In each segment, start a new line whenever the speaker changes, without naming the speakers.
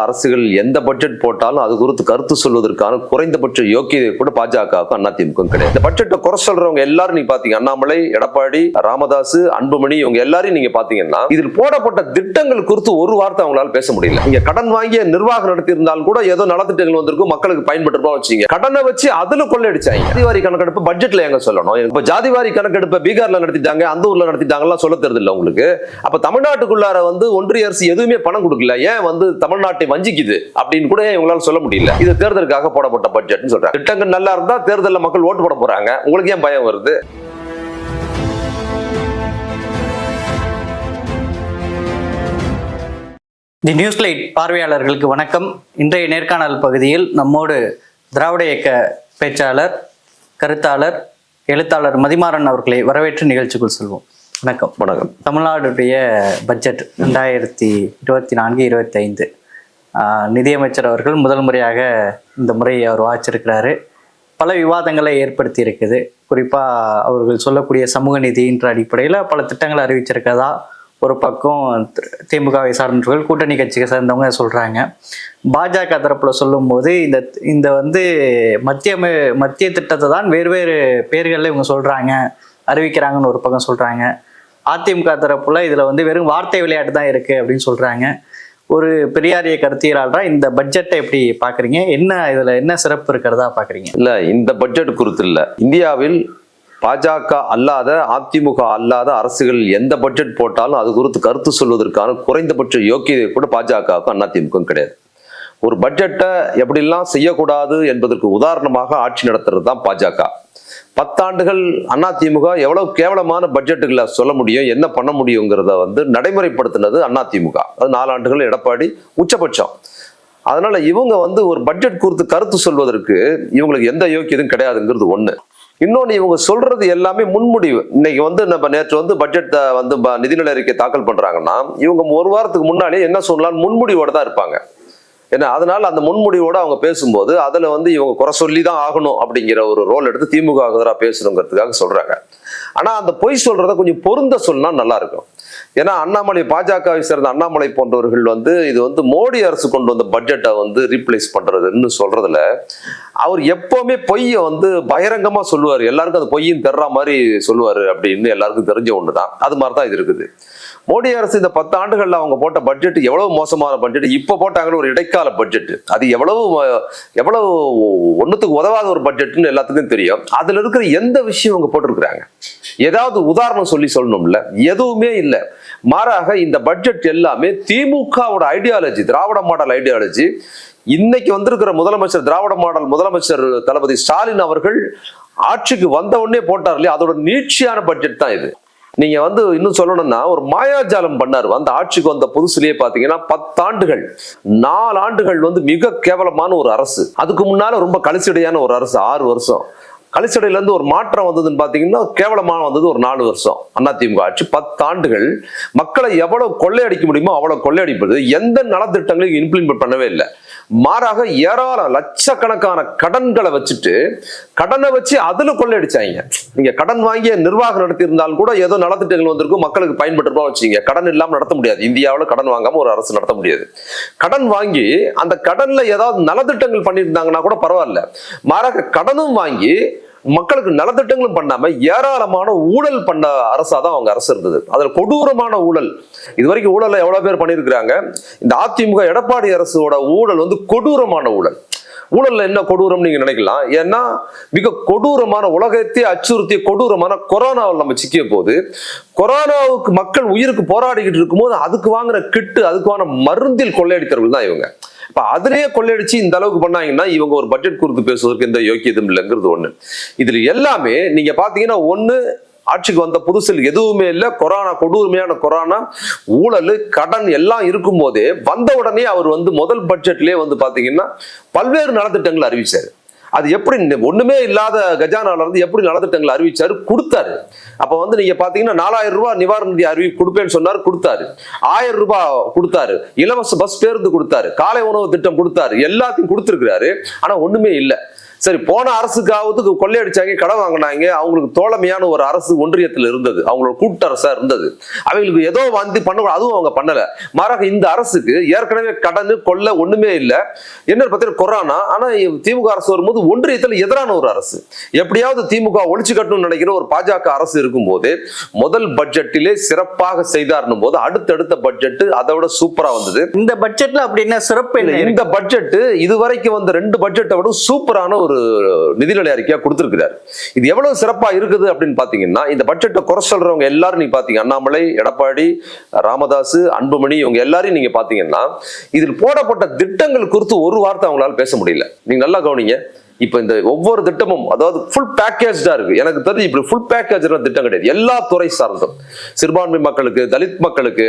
அரசுகள் எந்த பட்ஜெட் போட்டாலும் அது குறித்து கருத்து சொல்வதற்கான குறைந்தபட்ச யோக்கியதை கூட பாஜகவுக்கும் அதிமுக கிடையாது. இந்த பட்ஜெட்டை குறை சொல்றவங்க எல்லாரும் நீங்க பாத்தீங்க. அண்ணாமலை எடப்பாடி ராமதாஸ் அன்புமணி இவங்க எல்லாரையும் நீங்க பாத்தீங்கன்னா இதில் போடப்பட்ட திட்டங்கள் குறித்து ஒரு வார்த்தை அவங்களால பேச முடியல. நீங்க கடன் வாங்கிய நிர்வாகம் நடத்தி இருந்தாலும் கூட ஏதோ நலத்திட்டங்கள் வந்திருக்கும் மக்களுக்கு பயன்பட்டு வச்சீங்க கடனை வச்சு அதுல கொள்ளையடிச்சாங்க. ஜாதிவாரி கணக்கெடுப்பு பட்ஜெட்ல எங்க சொல்லணும்? இப்ப ஜாதிவாரி கணக்கெடுப்பை பீகார்ல நடத்திட்டாங்க அந்த ஊர்ல நடத்திட்டாங்கலாம் சொல்ல தெரியல உங்களுக்கு. அப்ப தமிழ்நாட்டுக்குள்ளார வந்து ஒன்றிய அரசு எதுவுமே பணம் கொடுக்கல. ஏன் வந்து தமிழ்நாட்டு வஞ்சிக்குது அப்படின்னு கூட இவங்களால சொல்ல முடியல. இது தேர்தலுக்காக போடப்பட்ட பட்ஜெட்னு சொல்றாங்க. திட்டங்கள் நல்லா இருந்தா தேர்தலில் மக்கள் ஓட்டு போட போறாங்க. உங்களுக்கு ஏன் பயம் வருது?
தி நியூஸ் லைட் பார்வையாளர்களுக்கு வணக்கம். இன்றைய நேர்காணல் பகுதியில் நம்மோடு திராவிட இயக்க பேச்சாளர் கருத்தாளர் எழுத்தாளர் மதிமாறன் அவர்களை வரவேற்று நிகழ்ச்சிக்குள் செல்வோம். வணக்கம்.
வணக்கம்.
தமிழ்நாடுடைய பட்ஜெட் ரெண்டாயிரத்தி இருபத்தி நான்கு இருபத்தைந்து நிதியமைச்சர் அவர்கள் முதல் முறையாக இந்த முறை அவர் வாச்சிருக்கிறாரு பல விவாதங்களை ஏற்படுத்தி இருக்குது குறிப்பாக அவர்கள் சொல்லக்கூடிய சமூக நிதின்ற அடிப்படையில் பல திட்டங்களை அறிவிச்சிருக்கதா ஒரு பக்கம் தி- திமுகவை சார்ந்தவர்கள் கூட்டணி கட்சியை சேர்ந்தவங்க சொல்கிறாங்க பாஜக தரப்பில் சொல்லும்போது இந்த இந்த வந்து மத்திய மத்திய திட்டத்தை தான் வேறு வேறு பேர்களில் இவங்க சொல்கிறாங்க அறிவிக்கிறாங்கன்னு ஒரு பக்கம் சொல்கிறாங்க அதிமுக தரப்புல இதில் வந்து வெறும் வார்த்தை விளையாட்டு தான் இருக்குது அப்படின்னு சொல்கிறாங்க ஒரு பெரியாரிய கருத்தியலாளரா இந்த பட்ஜெட்டை எப்படி பார்க்குறீங்க என்ன இதில் என்ன சிறப்பு இருக்கிறதா பார்க்குறீங்க
இல்ல இந்த பட்ஜெட் குறித்து இல்ல. இந்தியாவில் பாஜக அல்லாத அதிமுக அல்லாத அரசுகள் எந்த பட்ஜெட் போட்டாலும் அது குறித்து கருத்து சொல்வதற்கான குறைந்தபட்ச யோக்கியதை கூட பாஜகவுக்கும் அதிமுக கிடையாது. ஒரு பட்ஜெட்டை எப்படிலாம் செய்யக்கூடாது என்பதற்கு உதாரணமாக ஆட்சி நடத்துறது தான் பாஜக. பத்தாண்டுகள் அதிமுக எவ்வளவு கேவலமான பட்ஜெட்டுகளை சொல்ல முடியும் என்ன பண்ண முடியுங்கிறத வந்து நடைமுறைப்படுத்தினது அதிமுக அது நாலாண்டுகள் எடப்பாடி உச்சபட்சம். அதனால இவங்க வந்து ஒரு பட்ஜெட் குறித்து கருத்து சொல்வதற்கு இவங்களுக்கு எந்த யோக்கியதும் கிடையாதுங்கிறது ஒண்ணு. இன்னொன்று இவங்க சொல்றது எல்லாமே முன்முடிவு. இன்னைக்கு வந்து நம்ம நேற்று வந்து பட்ஜெட்டை வந்து நிதிநிலை அறிக்கை தாக்கல் பண்றாங்கன்னா இவங்க ஒரு வாரத்துக்கு முன்னாலே என்ன சொல்லலாம் முன்முடிவோட தான் இருப்பாங்க. ஏன்னா அதனால அந்த முன்முடிவோட அவங்க பேசும்போது அதுல வந்து இவங்க குறை சொல்லி தான் ஆகணும் அப்படிங்கிற ஒரு ரோல் எடுத்து திமுக எதிராக பேசணுங்கிறதுக்காக சொல்றாங்க. ஆனா அந்த பொய் சொல்றத கொஞ்சம் பொருந்த சொன்னா நல்லா இருக்கும். ஏன்னா அண்ணாமலை பாஜகவை சேர்ந்த அண்ணாமலை போன்றவர்கள் வந்து இது வந்து மோடி அரசு கொண்டு வந்த பட்ஜெட்டை வந்து ரீப்ளேஸ் பண்றதுன்னு சொல்றதுல அவர் எப்பவுமே பொய்யை வந்து பகிரங்கமா சொல்லுவார். எல்லாருக்கும் அந்த பொய்யும் தர்ற மாதிரி சொல்லுவார் அப்படின்னு எல்லாருக்கும் தெரிஞ்ச ஒன்று தான் அது மாதிரி தான் இது இருக்குது. மோடி அரசு இந்த பத்து ஆண்டுகள்ல அவங்க போட்ட பட்ஜெட் எவ்வளவு மோசமான பட்ஜெட் இப்ப போட்டாங்கன்னு ஒரு இடைக்கால பட்ஜெட் அது எவ்வளவு எவ்வளவு ஒண்ணுத்துக்கு உதவாத ஒரு பட்ஜெட்னு எல்லாத்துக்கும் தெரியும். அதுல இருக்கிற எந்த விஷயம் அவங்க போட்டிருக்கிறாங்க? ஏதாவது உதாரணம் சொல்லி சொல்லணும்ல? எதுவுமே இல்லை. மாறாக இந்த பட்ஜெட் எல்லாமே திமுகவோட ஐடியாலஜி திராவிட மாடல் ஐடியாலஜி இன்னைக்கு வந்திருக்கிற முதலமைச்சர் திராவிட மாடல் முதலமைச்சர் தளபதி ஸ்டாலின் அவர்கள் ஆட்சிக்கு வந்த உடனே போட்டார் இல்லையா? அதோட நீட்சியான பட்ஜெட் தான் இது. நீங்க வந்து இன்னும் சொல்லணும்னா ஒரு மாயாஜாலம் பண்ணார். அந்த ஆட்சிக்கு வந்த புதுசுலயே பாத்தீங்கன்னா பத்தாண்டுகள் நாலு ஆண்டுகள் வந்து மிக கேவலமான ஒரு அரசு. அதுக்கு முன்னால ரொம்ப கழிச்சடையான ஒரு அரசு ஆறு வருஷம். கழிச்சடையில இருந்து ஒரு மாற்றம் வந்ததுன்னு பாத்தீங்கன்னா கேவலமாக வந்தது ஒரு நாலு வருஷம். அதிமுக ஆட்சி பத்தாண்டுகள். மக்களை எவ்வளவு கொள்ளையடிக்க முடியுமோ அவ்வளவு கொள்ளையடிப்பது எந்த நலத்திட்டங்களையும் இம்ப்ளிமெண்ட் பண்ணவே இல்லை. மாறாக ஏராளம் லட்சக்கணக்கான கடன்களை வச்சுட்டு கடனை வச்சு அதுல கொள்ளையடிச்சாங்க. நீங்க கடன் வாங்கிய நிர்வாகம் நடத்தி இருந்தாலும் கூட ஏதோ நலத்திட்டங்கள் வந்திருக்கும் மக்களுக்கு பயன்பட்டு வச்சுங்க கடன் இல்லாமல் நடத்த முடியாது. இந்தியாவில் கடன் வாங்காம ஒரு அரசு நடத்த முடியாது. கடன் வாங்கி அந்த கடன்ல ஏதாவது நலத்திட்டங்கள் பண்ணியிருந்தாங்கன்னா கூட பரவாயில்ல. மாறாக கடனும் வாங்கி மக்களுக்கு நலத்திட்டங்களும் பண்ணாம ஏராளமான ஊழல் பண்ண அரசா தான் அவங்க அரசு இருந்தது. அதுல கொடூரமான ஊழல். இது வரைக்கும் ஊழலை எவ்வளவு பேர் பண்ணியிருக்கிறாங்க? இந்த அதிமுக எடப்பாடி அரசோட ஊழல் வந்து கொடூரமான ஊழல். ஊழல்ல என்ன கொடூரம் நீங்க நினைக்கலாம். ஏன்னா மிக கொடூரமான உலகத்தை அச்சுறுத்திய கொடூரமான கொரோனாவில் நம்ம சிக்கிய போது கொரோனாவுக்கு மக்கள் உயிருக்கு போராடிக்கிட்டு இருக்கும்போது அதுக்கு வாங்குற கிட்டு அதுக்கான மருந்தில் கொள்ளையடித்தவர்கள் தான் இவங்க. இப்ப அதிலேயே கொள்ளையடிச்சு இந்த அளவுக்கு பண்ணாங்கன்னா இவங்க ஒரு பட்ஜெட் குறித்து பேசுவதற்கு எந்த யோக்கியதும் இல்லைங்கிறது ஒண்ணு. இதுல எல்லாமே நீங்க பாத்தீங்கன்னா ஒண்ணு ஆட்சிக்கு வந்த புதுசில் எதுவுமே இல்லை. கொரோனா கொடூரமையான கொரோனா ஊழல் கடன் எல்லாம் இருக்கும் போதே வந்த உடனே அவர் வந்து முதல் பட்ஜெட்லயே வந்து பாத்தீங்கன்னா பல்வேறு நலத்திட்டங்கள் அறிவிச்சாரு. அது எப்படி ஒண்ணுமே இல்லாத கஜானால இருந்து எப்படி நலத்திட்டங்களை அறிவிச்சாரு? கொடுத்தாரு. அப்ப வந்து நீங்க பாத்தீங்கன்னா நாலாயிரம் ரூபாய் நிவாரண நிதி அறிவி கொடுப்பேன்னு சொன்னாரு கொடுத்தாரு. ஆயிரம் ரூபாய் கொடுத்தாரு. இலவச பஸ் பேருந்து கொடுத்தாரு. காலை உணவு திட்டம் கொடுத்தாரு. எல்லாத்தையும் கொடுத்துருக்கிறாரு. ஆனா ஒண்ணுமே இல்லை. சரி போன அரசுக்காவது கொள்ளையடிச்சாங்க கடை வாங்கினாங்க. அவங்களுக்கு தோழமையான ஒரு அரசு ஒன்றியத்தில் இருந்தது. அவங்களோட கூட்டரசா இருந்தது. அவங்களுக்கு ஏதோ வந்து பண்ண அதுவும் அவங்க பண்ணல. மாறாக இந்த அரசுக்கு ஏற்கனவே கடன் கொள்ள ஒண்ணுமே இல்லை. என்ன பார்த்தீங்கன்னா கொரோனா? ஆனா திமுக அரசு வரும்போது ஒன்றியத்தில் எதிரான ஒரு அரசு. எப்படியாவது திமுக ஒழிச்சு கட்டணும்னு நினைக்கிற ஒரு பாஜக அரசு இருக்கும்போது முதல் பட்ஜெட்டிலே சிறப்பாக செய்தார்னும் போது அடுத்தடுத்த பட்ஜெட் அதை விட சூப்பரா வந்தது.
இந்த பட்ஜெட்ல அப்படி என்ன சிறப்பு?
இந்த பட்ஜெட் இதுவரைக்கும் வந்த ரெண்டு பட்ஜெட்டை விட சூப்பரான ஒரு நிதிநிலை அறிக்கையா கொடுத்திருக்கிறார். இது எவ்வளவு சிறப்பா இருக்குது அப்படின்னு பாத்தீங்கன்னா இந்த பட்ஜெட்டை குறை சொல்றவங்க எல்லாரும் நீங்க பாத்தீங்க. அண்ணாமலை எடப்பாடி ராமதாஸ் அன்புமணி இவங்க எல்லாரையும் நீங்க பாத்தீங்கன்னா இதில் போடப்பட்ட திட்டங்கள் குறித்து ஒரு வார்த்தை அவங்களால பேச முடியல. நீங்க நல்லா கவனிங்க. இப்ப இந்த ஒவ்வொரு திட்டமும் அதாவது ஃபுல் பேக்கேஜா இருக்கு. எனக்கு தெரிஞ்சு இப்படி ஃபுல் பேக்கேஜ் திட்டம் கிடையாது. எல்லா துறை சார்ந்தும். சிறுபான்மை மக்களுக்கு தலித் மக்களுக்கு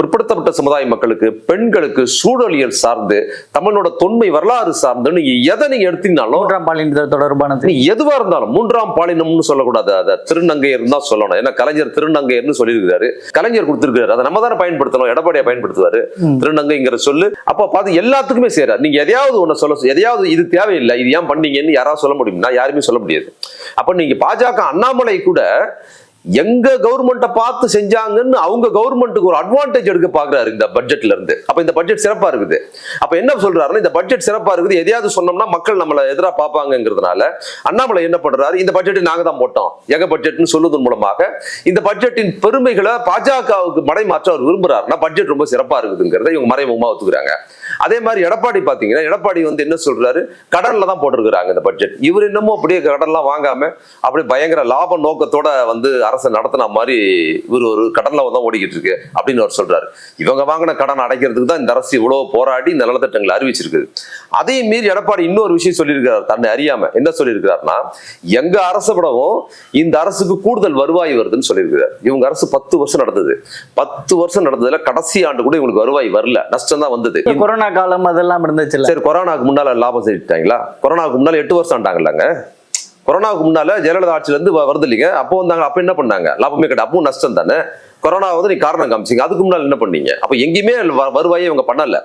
பிற்படுத்தப்பட்ட சமுதாய மக்களுக்கு பெண்களுக்கு சூழலியல் சார்ந்து தமிழோட தொன்மை வரலாறு சார்ந்து நீங்க எதை நீங்க எடுத்தீங்கனாலும்
மூன்றாம் பாலினத்தர் தொடர்பானது
நீ எதுவா இருந்தாலும் மூன்றாம் பாலினம்னு சொல்லக்கூடாது. அதை திருநங்கையர் தான் சொல்லணும். ஏன்னா கலைஞர் திருநங்கையர்னு சொல்லியிருக்காரு கலைஞர் கொடுத்திருக்காரு அதை நம்ம தானே பயன்படுத்தணும். எடப்பாடியை பயன்படுத்துவாரு. திருநங்கைங்கிற சொல்லு. அப்ப பார்த்து எல்லாத்துக்குமே செய்யறாரு நீங்க எதையாவது ஒண்ணு சொல்ல எதையாவது இது தேவையில்லை. இது ஏன் நீங்கன்னு யாராவது சொல்ல முடியும்னா யாருமே சொல்ல முடியாது. அப்ப நீங்க பாஜக அண்ணாமலை கூட எங்க கவர்மெண்ட்டை பார்த்து செஞ்சாங்கன்னு அவங்க கவர்மெண்ட்டுக்கு ஒரு அட்வான்டேஜ் எடுக்க பாக்குறாரு இந்த பட்ஜெட்ல இருந்து. அப்ப இந்த பட்ஜெட் சிறப்பா இருக்குது. அப்ப என்ன சொல்றாருன்னா இந்த பட்ஜெட் சிறப்பா இருக்குது. எதையாவது சொன்னோம்னா மக்கள் நம்மளை எதிராக பார்ப்பாங்கிறதுனால அண்ணாமலை என்ன பண்றாரு? இந்த பட்ஜெட்டை நாங்க தான் போட்டோம். எங்க பட்ஜெட்னு சொல்லுவதன் மூலமாக இந்த பட்ஜெட்டின் பெருமைகளை பாஜகவுக்கு மடைமாற்ற அவர் விரும்புறாருன்னா பட்ஜெட் ரொம்ப சிறப்பா இருக்குதுங்கிறத இவங்க மறைமுகமா ஒத்துக்கிறாங்க. அதே மாதிரி எடப்பாடி பாத்தீங்கன்னா எடப்பாடி வந்து என்ன சொல்றாரு? கடல்ல தான் போட்டிருக்கிறாங்க இந்த பட்ஜெட் இவர் இன்னமும் அப்படியே கடன்லாம் வாங்காம அப்படியே பயங்கர லாப நோக்கத்தோட வந்து அரசு நடத்தின மாதிரி இவர் ஒரு கடன்ல தான் ஓடிக்கிட்டு இருக்கு அப்படின்னு அவர் சொல்றாரு. இவங்க வாங்கின கடன் அடைக்கிறதுக்கு தான் இந்த அரசு இவ்வளவு போராடி இந்த நலத்திட்டங்களை அறிவிச்சிருக்குது. அதையும் மீறி எடப்பாடி இன்னொரு விஷயம் சொல்லியிருக்கிறார் தன்னை அறியாம. என்ன சொல்லியிருக்கிறாருன்னா எங்க அரசை விடவும் இந்த அரசுக்கு கூடுதல் வருவாய் வருதுன்னு சொல்லியிருக்கிறார். இவங்க அரசு பத்து வருஷம் நடந்தது. பத்து வருஷம் நடந்ததுல கடைசி ஆண்டு கூட இவங்களுக்கு வருவாய் வரல. நஷ்டம் தான் வந்தது.
கொரோனா காலம் அதெல்லாம் இருந்துச்சுல்ல.
சரி கொரோனாக்கு முன்னால லாபம் செஞ்சுட்டாங்களா? கொரோனாக்கு முன்னால எட்டு வருஷம் ஆண்டாங்கல்லங்க. கொரோனாவுக்கு முன்னால ஜெயலலிதா ஆட்சியில இருந்து வருது இல்லைங்க. அப்போ வந்தாங்க அப்ப என்ன பண்ணாங்க? லாபமே கிடையாது. அப்பவும் நஷ்டம் தானே கொரோனா வந்து நீ காரணம் காமிச்சிங்க. அதுக்கு முன்னால் என்ன பண்ணீங்க? அப்ப எங்கேயுமே வருவாயே வருவாயை இவங்க பண்ணல.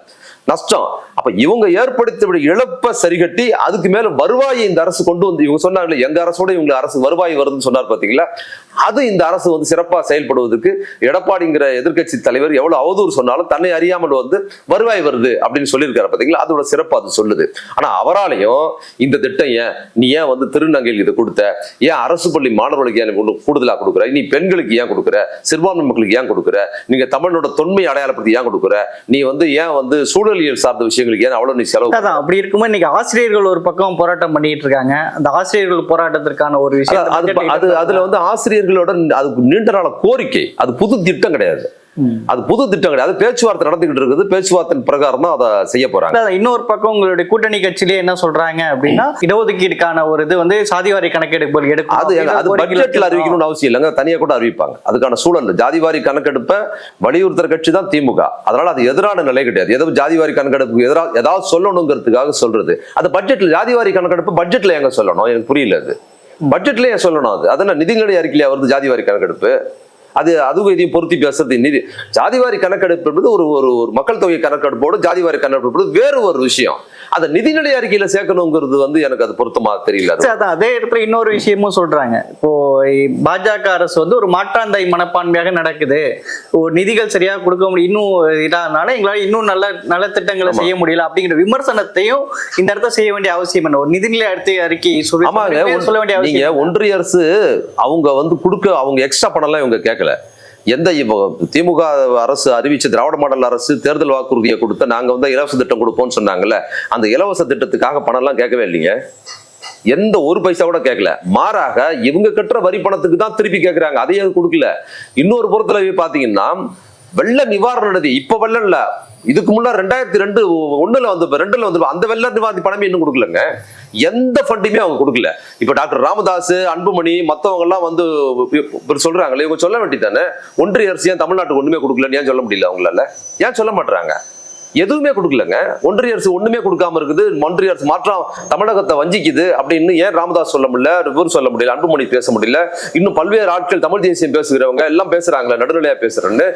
நஷ்டம். அப்ப இவங்க ஏற்படுத்திய இழப்பை சரிகட்டி அதுக்கு மேல வருவாயை இந்த அரசு கொண்டு வந்து இவங்க சொன்னாங்களே எங்க அரசோட இவங்க அரசு வருவாய் வருதுன்னு சொன்னார் பாத்தீங்களா? அது இந்த அரசு வந்து சிறப்பா செயல்படுவதற்கு எடப்பாடிங்கிற எதிர்க்கட்சி தலைவர் எவ்வளவு அவதூறு சொன்னாலும் தன்னை அறியாமல் வந்து வருவாய் வருது அப்படின்னு சொல்லியிருக்காரு பாத்தீங்களா? அதோட சிறப்பு அது சொல்லுது. ஆனா அவராலையும் இந்த திட்டம் ஏன் நீ ஏன் வந்து திருநங்கையில் இதை கொடுத்த? ஏன் அரசு பள்ளி மாணவர்களுக்கு ஏன் கூடுதலா கொடுக்குற? நீ பெண்களுக்கு ஏன் கொடுக்குற? சிறுபான்மை மக்களுக்கு ஏன் கொடுக்குற? நீங்க தமிழோட தொன்மை அடையாளப்படுத்தி ஏன் கொடுக்குற? நீ வந்து ஏன் வந்து சூழல் சூழலியல் சார்ந்த விஷயங்களுக்கு ஏன் அவ்வளவு நீ செலவு
அதான் அப்படி இருக்கும்போது இன்னைக்கு ஆசிரியர்கள் ஒரு பக்கம் போராட்டம் பண்ணிட்டு இருக்காங்க. அந்த ஆசிரியர்கள் போராட்டத்திற்கான ஒரு விஷயம்
அது- அது அதுல வந்து ஆசிரியர்களோட அது நீண்ட நாள கோரிக்கை. அது புது திட்டம் கிடையாது. அது புது திட்டம் கிடையாது. பேச்சுவார்த்தை நடந்துகிட்டு இருக்குது. பேச்சுவார்த்தை பிரகாரம் தான் அதை செய்ய போறாங்க.
இன்னொரு பக்கம் உங்களுடைய கூட்டணி கட்சியிலே என்ன சொல்றாங்க அப்படின்னா இடஒதுக்கீடுக்கான ஒரு இது வந்து சாதிவாரி கணக்கெடுப்பு எடுக்கும்.
அது அது பட்ஜெட்ல
வைக்கணும்.
அறிவிக்கணும்னு அவசியம் இல்லைங்க. தனியா கூட அறிவிப்பாங்க. அதுக்கான சூழல். ஜாதிவாரி கணக்கெடுப்பை வலியுறுத்துற கட்சி தான் திமுக. அதனால அது எதிரான நிலை கிடையாது. ஏதோ ஜாதிவாரி கணக்கெடுப்பு எதிராக ஏதாவது சொல்லணுங்கிறதுக்காக சொல்றது. அது பட்ஜெட்ல ஜாதிவாரி கணக்கெடுப்பு பட்ஜெட்ல எங்க சொல்லணும்? எனக்கு புரியல அது. பட்ஜெட்ல ஏன் சொல்லணும் அது? அதென்ன நிதிநிலை அறிக்கையில வருது ஜாதிவாரி கணக்கெடுப்பு? அது அதுவும் இதையும் பொருத்தி பேசுறது நிதி. ஜாதிவாரி கணக்கெடுப்பு என்பது ஒரு ஒரு ஒரு மக்கள் தொகை கணக்கெடுப்போடு ஜாதிவாரி கணக்கெடுப்பு வேறு ஒரு விஷயம். அதை நிதிநிலை அறிக்கையில சேர்க்கணுங்கிறது வந்து எனக்கு அது பொருத்தமா தெரியல.
அதான் அதே இடத்துல இன்னொரு விஷயமும் சொல்றாங்க. இப்போ பாஜக அரசு வந்து ஒரு மாற்றாந்தை மனப்பான்மையாக நடக்குது. ஒரு நிதிகள் சரியா கொடுக்க முடியும் இன்னும் இதானால எங்களால இன்னும் நல்ல நல்ல திட்டங்களை. செய்ய முடியல அப்படிங்கிற விமர்சனத்தையும் இந்த இடத்துல செய்ய வேண்டிய அவசியம் என்ன ஒரு நிதிநிலை அடுத்த அறிக்கை சொல்லி வேண்டிய
ஒன்றிய அரசு அவங்க வந்து கொடுக்க அவங்க எக்ஸ்ட்ரா பணம்லாம் இவங்க கேட்கல எந்த இப்போ திமுக அரசு அறிவிச்ச திராவிட மாடல் அரசு தேர்தல் வாக்குறுதியை கொடுத்த நாங்க வந்து இலவச திட்டம் கொடுப்போம்னு சொன்னாங்கல்ல அந்த இலவச திட்டத்துக்காக பணம் எல்லாம் கேட்கவே இல்லைங்க. எந்த ஒரு பைசா கூட கேட்கல. மாறாக இவங்க கட்டுற வரி பணத்துக்கு தான் திருப்பி கேட்கிறாங்க. அதையும் கொடுக்கல. இன்னொரு புறத்துல பாத்தீங்கன்னா வெள்ள நிவாரண நிதி இப்ப வெள்ளம் இல்ல இதுக்கு முன்னா ரெண்டாயிரத்தி ரெண்டு ஒண்ணுல வந்து ரெண்டுல வந்து அந்த வெள்ள நிவாரணி பணமே இன்னும் கொடுக்கலங்க. எந்த ஃபண்டுமே அவங்க கொடுக்கல. இப்ப டாக்டர் ராமதாஸ் அன்புமணி மத்தவங்க எல்லாம் வந்து சொல்றாங்களே இவங்க சொல்ல வேண்டியதானே ஒன்றிய அரசு ஏன் தமிழ்நாட்டுக்கு ஒண்ணுமே கொடுக்கலன்னு ஏன் சொல்ல முடியல அவங்களால? ஏன் சொல்ல மாட்டாங்க எதுவுமே கொடுக்கலங்க. ஒன்றிய அரசு ஒண்ணுமே கொடுக்காம இருக்குது. ஒன்றிய அரசு மாற்றம் தமிழகத்தை வஞ்சிக்குது அப்படின்னு ஏன் ராமதாஸ் சொல்ல முடியல இவர் சொல்ல முடியல அன்புமணி பேச முடியல இன்னும் பல்வேறு ஆட்கள் தமிழ் தேசியம் பேசுகிறவங்க எல்லாம் பேசுறாங்களே நடுநிலையா பேசுறேன்னு.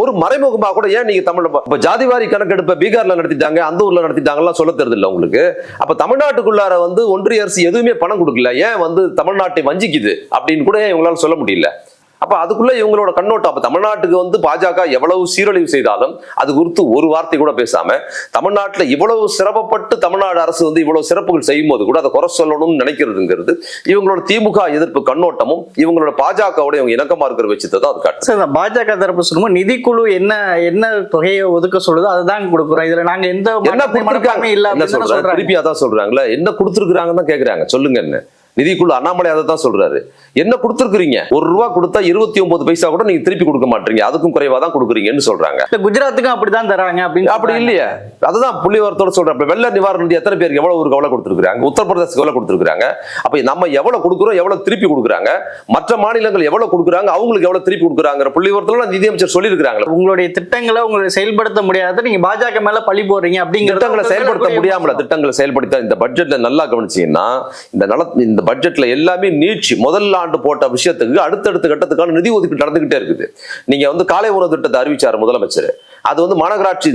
ஒரு மறைமுகமா கூட ஏன் நீங்க தமிழ் இப்ப ஜாதிவாரி கணக்கெடுப்பை பீகார்ல நடத்திட்டாங்க அந்த ஊர்ல நடத்திட்டாங்கலாம் சொல்ல தெரியல உங்களுக்கு. அப்ப தமிழ்நாட்டுக்குள்ளார வந்து ஒன்றிய அரசு எதுவுமே பணம் கொடுக்கல. ஏன் வந்து தமிழ்நாட்டை வஞ்சிக்குது அப்படின்னு கூட இவங்களால சொல்ல முடியல? அப்ப அதுக்குள்ள இவங்களோட கண்ணோட்டம் அப்ப தமிழ்நாட்டுக்கு வந்து பாஜக எவ்வளவு சீரழிவு செய்தாலும் அது குறித்து ஒரு வார்த்தை கூட பேசாம தமிழ்நாட்டுல இவ்வளவு சிரமப்பட்டு தமிழ்நாடு அரசு வந்து இவ்வளவு சிறப்புகள் செய்யும் போது கூட அதை குறை சொல்லணும்னு நினைக்கிறதுங்கிறது இவங்களோட திமுக எதிர்ப்பு கண்ணோட்டமும் இவங்களோட பாஜகவோட இவங்க இணக்கமா இருக்கிற வச்சுதான் அது காட்டுது.
சார் இந்த பாஜக தரப்பு சொல்லும்போது நிதிக்குழு என்ன என்ன தொகையை ஒதுக்க சொல்லுதோ அதுதான் கொடுக்குறோம். இதுல நாங்க எந்த
என்ன கொடுத்துருக்காங்க?
இல்ல தானே
திருப்பி அதான் சொல்றாங்களே? என்ன கொடுத்துருக்காங்கன்னு தான் கேக்குறாங்க. சொல்லுங்க என்ன. நிதிக்குழு அண்ணாமலை அதை தான் சொல்றாரு. என்ன கொடுத்துருக்கீங்க ஒரு ரூபா கொடுத்தா இருபத்தி ஒன்பது பைசா கூட நீங்க திருப்பி கொடுக்க மாட்டீங்க. அதுக்கும் குறைவா தான் கொடுக்குறீங்கன்னு சொல்றாங்க.
குஜராத்துக்கும் அப்படிதான் தராங்க அப்படின்னு
அப்படி. இல்லையே. அதுதான் புள்ளிவரத்தோட சொல்றேன். வெள்ள நிவாரண நிதி எத்தனை பேருக்கு எவ்வளவு ஊருக்கு எவ்வளவு கொடுத்துருக்காங்க உத்தரப்பிரதேசத்துக்கு எவ்வளவு கொடுத்துருக்காங்க அப்ப நம்ம எவ்வளவு கொடுக்குறோம் எவ்வளவு திருப்பி கொடுக்குறாங்க? மற்ற மாநிலங்கள் எவ்வளவு கொடுக்குறாங்க? அவங்களுக்கு எவ்வளவு திருப்பி கொடுக்குறாங்கிற புள்ளிவரத்துல நிதியமைச்சர் சொல்லியிருக்காங்களே
உங்களுடைய திட்டங்களை உங்களுடைய செயல்படுத்த முடியாத நீங்க பாஜக மேல பழி போடுறீங்க அப்படிங்கறத
திட்டங்களை செயல்படுத்த
மேல
முடியாமல திட்டங்களை செயல்படுத்த இந்த பட்ஜெட்ல நல்லா கவனிச்சீங்கன்னா இந்த நல இந்த பட்ஜெட்ல எல்லாமே நீட்சி முதல் ஆண்டு போட்ட விஷயத்துக்கு அடுத்தடுத்த கட்டத்துக்கான நிதி ஒதுக்கீடு நடந்துகிட்டே இருக்குது. நீங்க வந்து காலை உணவு திட்டத்தை அறிவிச்சார் முதலமைச்சர். அது வந்து மாநகராட்சி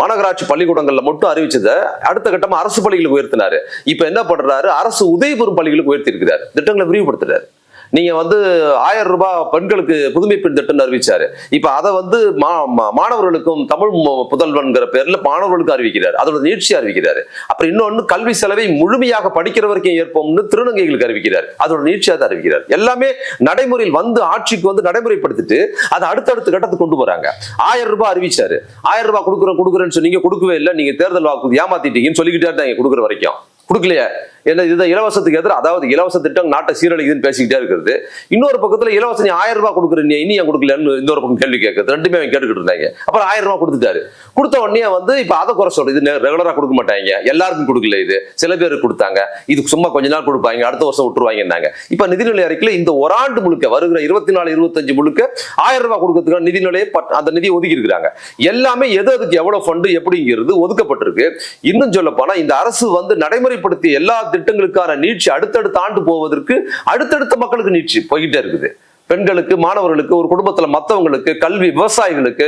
மாநகராட்சி பள்ளிக்கூடங்கள்ல மட்டும் அறிவிச்சதை அடுத்த கட்டமா அரசு பள்ளிகளுக்கு உயர்த்தினாரு. இப்ப என்ன பண்றாரு? அரசு உதவி பெறும் பள்ளிகளுக்கு உயர்த்திருக்கிறார் திட்டங்களை விரிவுபடுத்துறாரு. நீங்க வந்து ஆயிரம் ரூபாய் பெண்களுக்கு புதுமை பெண் திட்டம் அறிவிச்சாரு. இப்ப அதை வந்து மா- மா- மாணவர்களுக்கும் தமிழ் புதல்வன்கிற பேர்ல மாணவர்களுக்கு அறிவிக்கிறார். அதோட நீட்சி அறிவிக்கிறாரு. அப்புறம் இன்னொன்னு கல்வி செலவை முழுமையாக படிக்கிற வரைக்கும் ஏற்போம்னு திருநங்கைகளுக்கு அறிவிக்கிறார். அதோட நீட்சியாக தான் அறிவிக்கிறார். எல்லாமே நடைமுறையில் வந்து ஆட்சிக்கு வந்து நடைமுறைப்படுத்திட்டு அதை அடுத்தடுத்த கட்டத்துக்கு கொண்டு போறாங்க. ஆயிரம் ரூபாய் அறிவிச்சாரு. ஆயிரம் ரூபாய் கொடுக்குறேன் கொடுக்குறேன்னு சொன்னீங்க கொடுக்கவே இல்லை. நீங்க தேர்தல் வாக்கு ஏமாத்திட்டீங்கன்னு சொல்லிக்கிட்டே இருந்தாங்க கொடுக்குற வரைக்கும். கொடுக்கலையே. என்ன இது இலவசத்துக்கு எதிராக அதாவது இலவச திட்டம் நாட்டை சீரழிக்குதுன்னு பேசிக்கிட்டே இருக்கிறது. இன்னொரு பக்கத்தில் இலவச நீ ஆயிரம் ரூபாய் கொடுக்குற நீ இனி ஏன் கொடுக்கலன்னு இன்னொரு பக்கம் கேள்வி கேட்குறது. ரெண்டுமே அவன் கேட்டுக்கிட்டு இருந்தாங்க. அப்புறம் ஆயிரம் ரூபாய் கொடுத்துட்டாரு. கொடுத்த உடனே வந்து இப்போ அதை குறை சொல்றது இது கொடுக்க மாட்டாங்க. எல்லாருக்கும் கொடுக்கல இது. சில பேருக்கு கொடுத்தாங்க. இது சும்மா கொஞ்ச நாள் கொடுப்பாங்க அடுத்த வருஷம் விட்டுருவாங்கன்னாங்க. இப்போ நிதிநிலை அறிக்கையில் இந்த ஒரு ஆண்டு முழுக்க வருகிற இருபத்தி நாலு இருபத்தஞ்சு முழுக்க ஆயிரம் ரூபாய் கொடுக்கறதுக்கான நிதிநிலையை பட்- அந்த நிதியை ஒதுக்கி இருக்கிறாங்க. எல்லாமே எது அதுக்கு எவ்வளவு ஃபண்டு எப்படிங்கிறது ஒதுக்கப்பட்டிருக்கு? இன்னும் சொல்ல போனா இந்த அரசு வந்து நடைமுறைப்படுத்திய எல்லா திட்டங்களுக்கான நீட்சி அடுத்தடுத்த ஆண்டு போவதற்கு அடுத்தடுத்த மக்களுக்கு நீட்சி போய்கிட்டே இருக்குது. பெண்களுக்கு மாணவர்களுக்கு ஒரு குடும்பத்துல மத்தவங்களுக்கு கல்வி விவசாயிகளுக்கு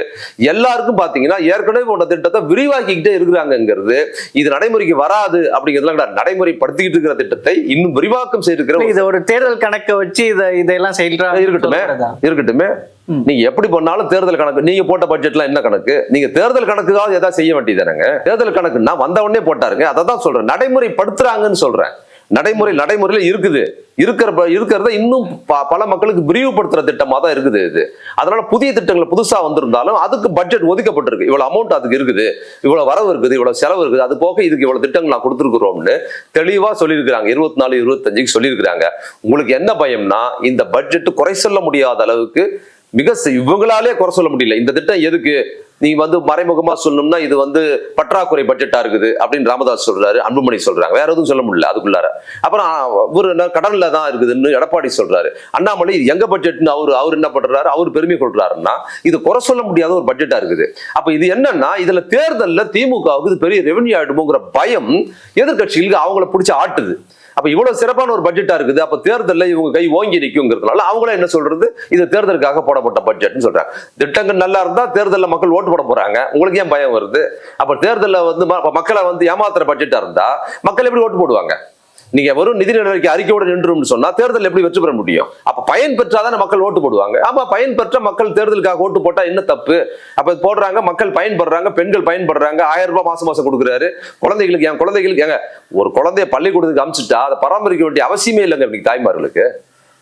எல்லாருக்கும் பாத்தீங்கன்னா ஏற்கனவே போன்ற திட்டத்தை விரிவாக்கிக்கிட்டே இருக்கிறாங்கிறது இது நடைமுறைக்கு வராது அப்படிங்கிறதுலாம் கிடையாது. நடைமுறைப்படுத்திக்கிட்டு இருக்கிற திட்டத்தை இன்னும் விரிவாக்கம் செய்திருக்கிற
இது ஒரு தேர்தல் கணக்கை வச்சு இத இதெல்லாம் செயல்றாங்க
இருக்கட்டுமே இருக்கட்டுமே. நீங்க எப்படி பண்ணாலும் தேர்தல் கணக்கு நீங்க போட்ட பட்ஜெட்ல என்ன கணக்கு? நீங்க தேர்தல் கணக்குக்காவது ஏதாவது செய்ய வேண்டியதானங்க தேர்தல் கணக்குன்னா வந்த உடனே போட்டாருங்க. அதை தான் சொல்றேன். நடைமுறைப்படுத்துறாங்கன்னு சொல்றேன். நடைமுறை நடைமுறையில் இருக்குது. இருக்கிற இருக்கிறத இன்னும் ப- பல மக்களுக்கு விரிவுபடுத்துற திட்டமாக தான் இருக்குது இது. அதனால புதிய திட்டங்கள் புதுசாக வந்திருந்தாலும் அதுக்கு பட்ஜெட் ஒதுக்கப்பட்டிருக்கு. இவ்வளோ அமௌண்ட் அதுக்கு இருக்குது. இவ்வளோ வரவு இருக்குது. இவ்வளோ செலவு இருக்குது. அது போக இதுக்கு இவ்வளோ திட்டங்கள் நான் கொடுத்துருக்குறோம்னு தெளிவாக சொல்லியிருக்கிறாங்க. இருபத்தி நாலு இருபத்தஞ்சுக்கு சொல்லியிருக்கிறாங்க. உங்களுக்கு என்ன பயம்னா இந்த பட்ஜெட் குறை சொல்ல முடியாத அளவுக்கு மிக இவங்களாலே குறை சொல்ல முடியல. இந்த திட்டம் எதுக்கு? நீ வந்து மறைமுகமா சொல்லணும்னா இது வந்து பற்றாக்குறை பட்ஜெட்டா இருக்குது அப்படின்னு ராமதாஸ் சொல்றாரு அன்புமணி சொல்றாங்க. வேற எதுவும் சொல்ல முடியல அதுக்குள்ளார. அப்புறம் ஒரு என்ன கடன்ல தான் இருக்குதுன்னு எடப்பாடி சொல்றாரு. அண்ணாமலை இது எங்க பட்ஜெட்னு அவர் அவர் என்ன பண்றாரு? அவர் பெருமை கொள்றாருன்னா இது குறை சொல்ல முடியாத ஒரு பட்ஜெட்டா இருக்குது. அப்ப இது என்னன்னா இதுல தேர்தல்ல திமுகவுக்கு இது பெரிய ரெவன்யூ ஆயிடுமோங்கிற பயம் எதிர்கட்சிகளுக்கு அவங்கள பிடிச்சி ஆட்டுது. அப்ப இவ்வளவு சிறப்பான ஒரு பட்ஜெட்டா இருக்குது. அப்போ தேர்தலில் இவங்க கை ஓங்கி நிற்குங்கிறதுனால அவங்கள என்ன சொல்றது? இது தேர்தலுக்காக போடப்பட்ட பட்ஜெட்னு சொல்றாங்க. திட்டங்கள் நல்லா இருந்தா தேர்தலில் மக்கள் ஓட்டு போட போறாங்க. உங்களுக்கு ஏன் பயம் வருது? அப்ப தேர்தலில் வந்து ம- மக்களை வந்து ஏமாத்துற பட்ஜெட்டா இருந்தா மக்கள் எப்படி ஓட்டு போடுவாங்க? நீங்க வரும் நிதி நிலைக்கு அறிக்கையோட நின்றும்னு சொன்னா தேர்தல் எப்படி வெற்றி பெற முடியும்? அப்ப பயன் பெற்றாதான் மக்கள் ஓட்டு போடுவாங்க? ஆமா பயன் பெற்ற மக்கள் தேர்தலுக்காக ஓட்டு போட்டா என்ன தப்பு? அப்ப போடுறாங்க மக்கள் பயன்படுறாங்க பெண்கள் பயன்படுறாங்க ஆயிரம் ரூபாய் மாசம் மாசம் கொடுக்குறாரு. குழந்தைகளுக்கு என் குழந்தைகளுக்கு எங்க ஒரு குழந்தைய பள்ளிக்கூடத்துக்கு அமிச்சுட்டா அதை பராமரிக்க வேண்டிய அவசியமே இல்லைங்க இன்னைக்கு தாய்மார்களுக்கு.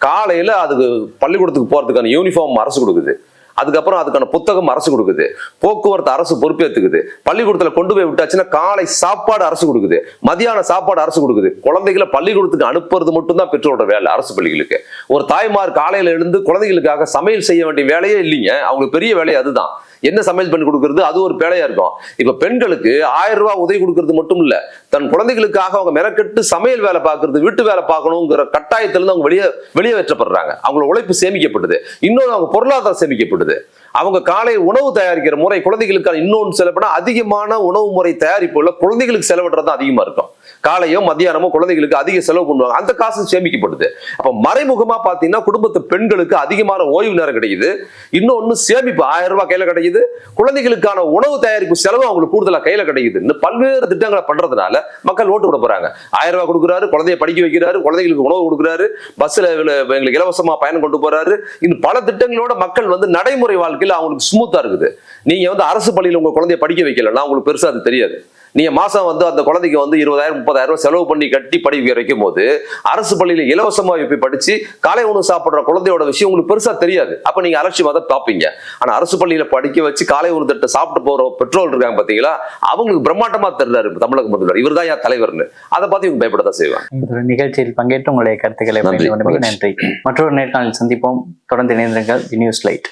காலையில அதுக்கு பள்ளிக்கூடத்துக்கு போறதுக்கான யூனிஃபார்ம் அரசு கொடுக்குது. அதுக்கப்புறம் அதுக்கான புத்தகம் அரசு கொடுக்குது. போக்குவரத்து அரசு பொறுப்பேற்றுக்குது பள்ளிக்கூடத்தில் கொண்டு போய் விட்டாச்சுன்னா காலை சாப்பாடு அரசு கொடுக்குது. மதியான சாப்பாடு அரசு கொடுக்குது. குழந்தைகளை பள்ளிக்கூடத்துக்கு அனுப்புறது மட்டும்தான் பெற்றோரோட வேலை அரசு பள்ளிகளுக்கு. ஒரு தாய்மார் காலையில் எழுந்து குழந்தைகளுக்காக சமையல் செய்ய வேண்டிய வேலையே இல்லைங்க. அவங்களுக்கு பெரிய வேலை அதுதான். என்ன சமையல் பண்ணி கொடுக்கறது? அது ஒரு வேலையா இருக்கும். இப்ப பெண்களுக்கு ஆயிரம் ரூபாய் உதவி கொடுக்கறது மட்டும் இல்ல தன் குழந்தைகளுக்காக அவங்க மெனக்கெட்டு சமையல் வேலை பார்க்கறது வீட்டு வேலை பார்க்கணுங்கிற கட்டாயத்திலிருந்து அவங்க வெளியே வெளியே வெற்றப்படுறாங்க அவங்களோட உழைப்பு சேமிக்கப்படுது இன்னொன்று அவங்க பொருளாதாரம் சேமிக்கப்படுது அவங்க காலை உணவு தயாரிக்கிற முறை குழந்தைகளுக்கான இன்னொன்று செலவுனா அதிகமான உணவு முறை தயாரிப்புல குழந்தைகளுக்கு செலவிடுறது தான் அதிகமா இருக்கும். காலையோ மத்தியானமோ குழந்தைகளுக்கு அதிக செலவு பண்ணுவாங்க. அந்த காசு சேமிக்கப்படுது. அப்போ மறைமுகமாக பார்த்தீங்கன்னா குடும்பத்து பெண்களுக்கு அதிகமான ஓய்வு நேரம் கிடைக்குது. இன்னொன்று சேமிப்பு ஆயிரம் ரூபாய் கையில் கிடைக்குது. குழந்தைகளுக்கான உணவு தயாரிப்பு செலவு அவங்களுக்கு கூடுதலாக கையில் கிடைக்குது. இன்னும் பல்வேறு திட்டங்களை பண்ணுறதுனால மக்கள் ஓட்டு விட போகிறாங்க ஆயிரம் ரூபாய் கொடுக்குறாரு குழந்தைய படிக்க வைக்கிறாரு குழந்தைகளுக்கு உணவு கொடுக்குறாரு பஸ்ஸில் எங்களுக்கு இலவசமாக பயணம் கொண்டு போகிறாரு இன்னும் பல திட்டங்களோட மக்கள் வந்து நடைமுறை வாழ்க்கையில் அவங்களுக்கு ஸ்மூத்தாக இருக்குது. நீங்கள் வந்து அரசு பள்ளியில் உங்கள் குழந்தைய படிக்க வைக்கலன்னா உங்களுக்கு பெருசாக அது தெரியாது. நீங்க மாசம் வந்து அந்த குழந்தைக்கு வந்து இருபதாயிரம் முப்பதாயிரம் செலவு பண்ணி கட்டி படிக்க வைக்கும் போது அரசு பள்ளியில இலவசமா போய் படிச்சு காலை உணவு சாப்பிடுற குழந்தையோட விஷயம் உங்களுக்கு பெருசா தெரியாது. அப்ப நீங்க அலட்சியமா தான் பார்ப்பீங்க. ஆனா அரசு பள்ளியில படிக்க வச்சு காலை உணவு திட்டம் சாப்பிட்டு போற பெற்றோர் இருக்காங்க பாத்தீங்களா? அவங்களுக்கு பிரம்மாண்டமா தெரிறாரு தமிழக முதல்வர். இவர் தான் என் தலைவர்னு. அதை பார்த்து இவங்க பயப்படத்தான் செய்வாங்க.
இந்த நிகழ்ச்சியில் பங்கேற்று உங்களுடைய கருத்துக்களை நன்றி. மற்றொரு நேர்காணலில் சந்திப்போம். தொடர்ந்து இணைந்திருங்கள். News light